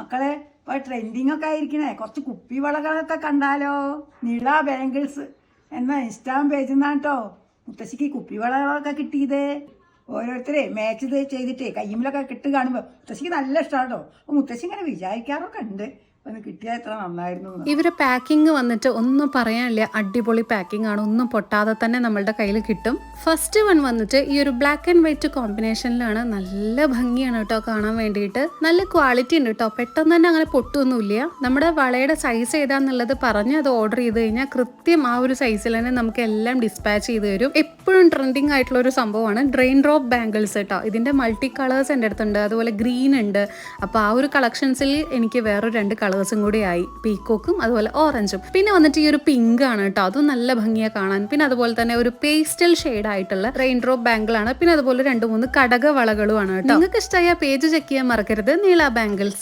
മക്കളെ ഇപ്പൊ ട്രെൻഡിങ് ഒക്കെ ആയിരിക്കണേ. കുറച്ച് കുപ്പി വളകളൊക്കെ കണ്ടാലോ? നീള ബാംഗിൾസ് എന്ന ഇൻസ്റ്റാം പേജിൽ നിന്നാണ് കേട്ടോ മുത്തശ്ശിക്ക് കുപ്പി വളകളൊക്കെ കിട്ടിയത്. ഓരോരുത്തരെ മാച്ച് ചെയ്തിട്ടേ കയ്യുമ്പിലൊക്കെ കിട്ട് കാണുമ്പോൾ മുത്തശ്ശിക്ക് നല്ല ഇഷ്ടമാണ് കേട്ടോ അപ്പോൾ മുത്തശ്ശി ഇങ്ങനെ വിചാരിക്കാറൊക്കെ ഉണ്ട്. ഇവരെ പാക്കിംഗ് വന്നിട്ട് ഒന്നും പറയാനില്ല. അടിപൊളി പാക്കിംഗ് ആണ്. ഒന്നും പൊട്ടാതെ തന്നെ നമ്മളുടെ കയ്യിൽ കിട്ടും. ഫസ്റ്റ് വൺ വന്നിട്ട് ഈ ഒരു ബ്ലാക്ക് ആൻഡ് വൈറ്റ് കോമ്പിനേഷനിലാണ് നല്ല ഭംഗിയാണ് കേട്ടോ കാണാൻ വേണ്ടിയിട്ട്. നല്ല ക്വാളിറ്റി ഉണ്ട് കേട്ടോ. പെട്ടെന്ന് തന്നെ അങ്ങനെ പൊട്ടൊന്നുമില്ല. നമ്മുടെ വളയുടെ സൈസ് ഏതാന്നുള്ളത് പറഞ്ഞ് അത് ഓർഡർ ചെയ്ത് കഴിഞ്ഞാൽ കൃത്യം ആ ഒരു സൈസിൽ തന്നെ നമുക്ക് എല്ലാം ഡിസ്പാച്ച് ചെയ്ത് തരും. എപ്പോഴും ട്രെൻഡിങ് ആയിട്ടുള്ള ഒരു സംഭവമാണ്. ഡ്രെയിൻ ഡ്രോപ്പ് ബാംഗിൾസ് കേട്ടോ. ഇതിന്റെ മൾട്ടി കളേഴ്സ് എന്റെ അടുത്തുണ്ട്. അതുപോലെ ഗ്രീൻ ഉണ്ട്. അപ്പോൾ ആ ഒരു കളക്ഷൻസിൽ എനിക്ക് വേറൊരു രണ്ട് കളേഴ്സും കൂടി ആയി. പീക്കോക്കും അതുപോലെ ഓറഞ്ചും. പിന്നെ വന്നിട്ട് ഈ ഒരു പിങ്ക് ആണ് കേട്ടോ. അതും നല്ല ഭംഗിയാണ് കാണാൻ. പിന്നെ അതുപോലെ തന്നെ ഒരു പേസ്റ്റൽ ഷെയ്ഡ് ആയിട്ടുള്ള റെയിൻ ഡ്രോപ്പ് ബാംഗിൾ ആണ്. പിന്നെ അതുപോലെ രണ്ട് മൂന്ന് കടക വളകളുമാണ് കേട്ടോ. നിങ്ങൾക്ക് ഇഷ്ടമായ പേജ് ചെക്ക് ചെയ്യാൻ മറക്കരുത്. നീള ബാംഗിൾസ്